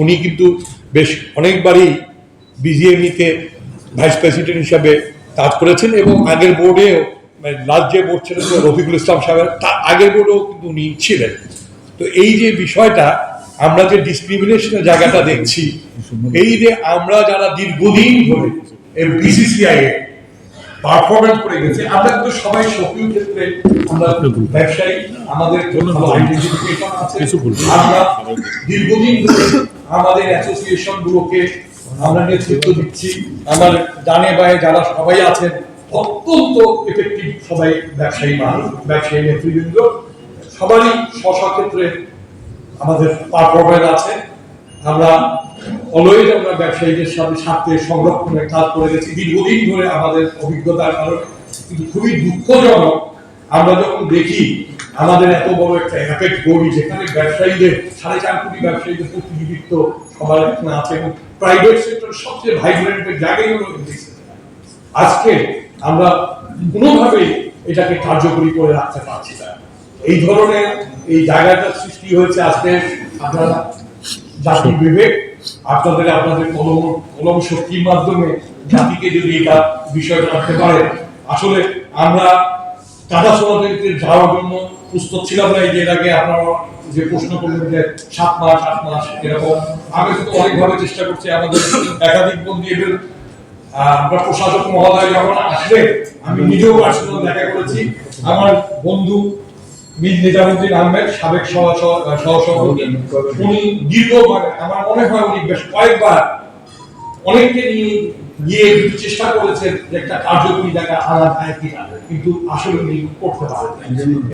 উনি কিন্তু বেশ অনেকবারই বিজিএমইতে ভাইস প্রেসিডেন্ট হিসাবে কাজ করেছেন এবং আগের বোর্ডেও মানে লাস্ট যে বোর্ড ছিলেন রফিকুল ইসলাম সাহেব তার আগের বোর্ডেও কিন্তু উনি ছিলেন। তো এই যে বিষয়টা, আমরা যে ডিসক্রিমিনেশনের জায়গাটা দেখছি, এই যে আমরা যারা দীর্ঘদিন ধরে এই বিসিসিআই পারফরমেন্স করে গেছে। আমরা কিন্তু সবাই সক্রিয় ক্ষেত্রে আমরা ব্যবসায়ী আমাদের আইডেন্টিফিকেশন আছে। আমরা দীর্ঘদিন ধরে আমাদের অ্যাসোসিয়েশন গুলোকে আমরা নেতৃত্ব দিচ্ছি। আমার ডানে বায়ে যারা সবাই আছেন অত্যন্ত এফেক্টিভ সবাই ব্যবসায়ী মানুষ ব্যবসায়ী নেতৃবৃন্দ। সবারই স্ব ক্ষেত্রে আমাদের পারফরমেন্স আছে। আমরা অলওয়েজ আমরা ব্যবসায়ীদের সাথে স্বার্থে সংরক্ষণের কাজ করে গেছি। দীর্ঘদিন ধরে আমাদের অভিজ্ঞতার কারণে কিন্তু খুবই দুঃখজনক আমরা যখন দেখি আমাদের এত বড় একটা অ্যাপেক্ট বডি যেখানে ব্যবসায়ীদের সাড়ে চার কোটি ব্যবসায়ীদের প্রতিনিধিত্ব সবার এখানে আছে এবং প্রাইভেট সেক্টর সবচেয়ে ভাইব্রেন্টের জায়গায় হলো আজকে আমরা কোনোভাবেই এটাকে কার্যকরী করে রাখতে পারছি না। এই ধরনের এই জায়গাটা সৃষ্টি হয়েছে আজকে আপনারা জাতির বিবেক আপনাদের আপনাদের কলম কলম শক্তির মাধ্যমে জাতিকে যদি এটা বিষয় রাখতে পারে আসলে আমরা টাটা সোনাদেরকে যাওয়ার জন্য প্রস্তুত ছিলাম না যে এর আগে আপনারা যে প্রশ্ন করলেন যে সাত মাস আট মাস এরকম। আমি কিন্তু অনেকভাবে চেষ্টা করছি আমাদের একাধিক বন্ধু আহ, আমরা প্রশাসক মহোদয় যখন আসলে আমি নিজেও পার্সোনাল দেখা করেছি। আমার বন্ধু মির নিজামুদ্দিন আহমেদ, সাবেক সহ- সহ- সহসভাপতি। উনি দীর্ঘ মানে আমার মনে হয় উনি বেশ কয়েকবার অনেককে নিয়ে গিয়ে চেষ্টা করেছেন একটা কার্যকরী জায়গা আনা যায় কিনা, কিন্তু আসলে উনি করতে পারেন